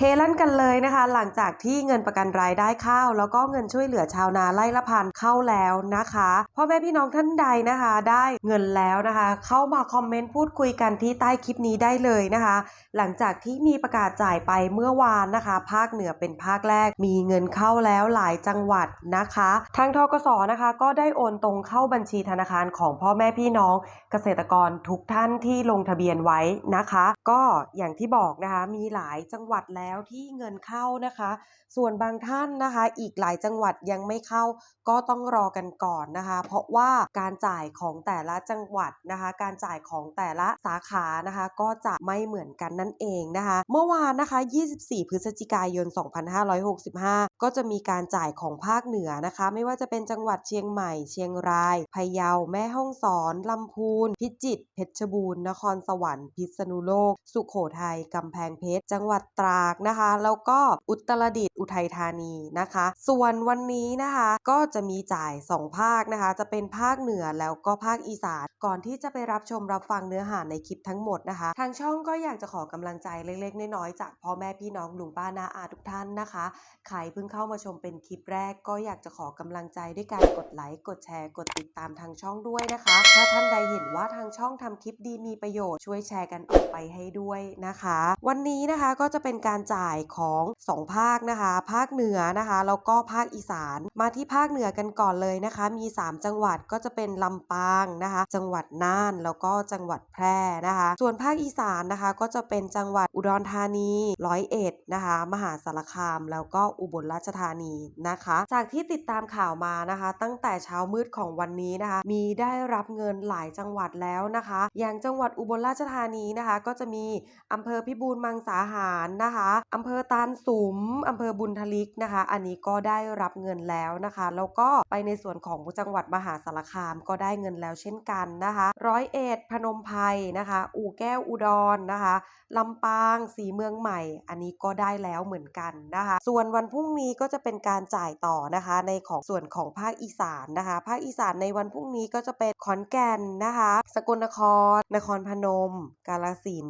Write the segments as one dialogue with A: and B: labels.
A: เฮลั่นกันเลยนะคะ หลังจากที่เงินประกันรายได้ข้าว แล้วก็เงินช่วยเหลือชาวนาไร่ละพันเข้าแล้วนะคะพ่อแม่พี่น้องท่านใดนะคะ ได้เงินแล้วนะคะ เข้ามาคอมเมนต์พูดคุยกันที่ใต้คลิปนี้ได้เลยนะคะ หลังจากที่มีประกาศจ่ายไปเมื่อวานนะคะ ภาคเหนือเป็นภาคแรก มีเงินเข้าแล้วหลายจังหวัดนะคะ ทางทกสนะคะ ก็ได้โอนตรงเข้าบัญชีธนาคารของพ่อแม่พี่น้อง เกษตรกรทุกท่านที่ลงทะเบียนไว้นะคะ ก็อย่างที่บอกนะคะมีหลายจังหวัดแล้วแล้วที่เงินเข้านะคะ ส่วนบางท่านนะคะ อีกหลายจังหวัดยังไม่เข้า ก็ต้องรอกันก่อนนะคะ เพราะว่าการจ่ายของแต่ละจังหวัดนะคะ การจ่ายของแต่ละสาขานะคะ ก็จะไม่เหมือนกันนั่นเองนะคะ เมื่อวานนะคะ 24 พฤศจิกายน 2565ก็จะมีการจ่ายของภาคเหนือนะคะ ไม่ว่าจะเป็นจังหวัดเชียงใหม่ เชียงราย พะเยา แม่ฮ่องสอน ลำพูน พิจิตร เพชรบูรณ์ นครสวรรค์ พิษณุโลก สุโขทัย กำแพงเพชร จังหวัดตราดนะคะ แล้วก็อุตรดิตถ์ อุทัยธานีนะคะ ส่วนวันนี้นะคะ ก็จะมีจ่าย 2 ภาคนะคะ จะเป็นภาคเหนือแล้วก็ภาคอีสาน ก่อนที่จะไปรับชมรับฟังเนื้อหาในคลิปทั้งหมดนะคะ ทางช่องก็อยากจะขอกำลังใจเล็กๆ น้อยๆ จากพ่อแม่พี่น้องลุงป้าน้าอาทุกท่านนะคะ ใครเพิ่งเข้ามาชมเป็นคลิปแรก ก็อยากจะขอกำลังใจด้วยการกดไลค์กดแชร์ กดติดตามทางช่องด้วยนะคะ ถ้าท่านใดเห็นว่าทางช่องทำคลิปดีมีประโยชน์ช่วยแชร์กันออกไปให้ด้วยนะคะ วันนี้นะคะก็จะเป็นการจ่ายของสองภาคนะคะ ภาคเหนือนะคะแล้วก็ภาคอีสาน มาที่ภาคเหนือกันก่อนเลยนะคะ มี 3 จังหวัดก็จะเป็นลำปางนะคะ จังหวัดน่านแล้วก็จังหวัดแพร่นะคะ ส่วนภาคอีสานนะคะก็จะเป็นจังหวัดอุดรธานีร้อยเอ็ดนะคะ มหาสารคาม แล้วก็อุบลราราชธานีนะคะ จากที่ติดตามข่าวมานะคะ ตั้งแต่เช้ามืดของวันนี้นะคะ มีได้รับเงินหลายจังหวัดแล้วนะคะ อย่างจังหวัดอุบลราชธานีนะคะ ก็จะมีอำเภอพิบูลมังสาหารนะคะอำเภอตาลสุมอำเภอบุญทลิกนะคะ อันนี้ก็ได้รับเงินแล้วนะคะ แล้วก็ไปในส่วนของจังหวัดมหาสารคามก็ได้เงินแล้วเช่นกันนะคะ ร้อยเอ็ดพนมไพรนะคะ อู่แก้วอุดรนะคะลำปางสีเมืองใหม่ อันนี้ก็ได้แล้วเหมือนกันนะคะ ส่วนวันพรุ่งนี้ก็จะเป็นการจ่ายต่อนะคะ ในของส่วนของภาคอีสานนะคะ ภาคอีสานในวันพรุ่งนี้ก็จะเป็นขอนแก่นนะคะ สกลนคร นครพนม กาฬสิน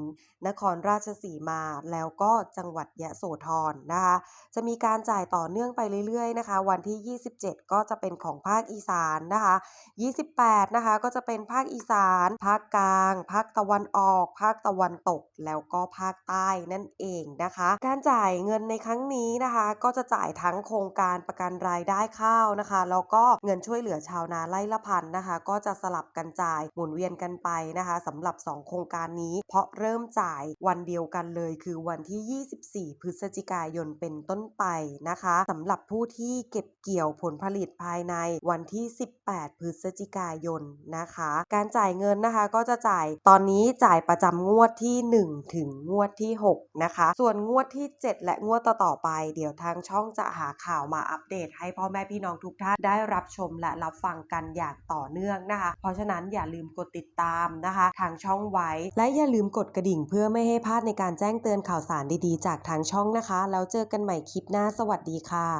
A: นครราชสีมา แล้วก็จังหวัดยะโสธรนะคะ จะมีการจ่ายต่อเนื่องไปเรื่อยๆนะคะ วันที่ 27 ก็จะเป็นของภาคอีสานนะคะ 28 นะคะก็จะเป็นภาคอีสาน ภาคกลาง ภาคตะวันออก ภาคตะวันตก แล้วก็ภาคใต้นั่นเองนะคะ การจ่ายเงินในครั้งนี้นะคะ ก็จะจ่ายทั้งโครงการประกันรายได้ข้าวนะคะ แล้วก็เงินช่วยเหลือชาวนาไร่ละพันนะคะ ก็จะสลับกันจ่ายหมุนเวียนกันไปนะคะสำหรับ 2 โครงการนี้ เพราะเริ่มจ่ายวันเดียวกันเลย คือวันที่ 24 พฤศจิกายนเป็นต้นไปนะคะสำหรับผู้ที่เก็บเกี่ยวผลผลิตภายในวันที่ 18 พฤศจิกายนนะคะ การจ่ายเงินนะคะก็จะจ่ายตอนนี้จ่ายประจำงวดที่ 1 ถึงงวดที่ 6 นะคะ ส่วนงวดที่ 7 และงวดต่อๆไป เดี๋ยวทางช่องจะหาข่าวมาอัปเดต ให้พ่อแม่พี่น้องทุกท่านได้รับชมและรับฟังกันอย่างต่อเนื่องนะคะ เพราะฉะนั้นอย่าลืมกดติดตามนะคะ ทางช่องไว้ และอย่าลืมกดกระดิ่งเพื่อไม่ให้พลาดในการแจ้งเตือนข่าวสารดีๆ จากทางช่องนะคะ แล้วเจอกันใหม่คลิปหน้าสวัสดีค่ะ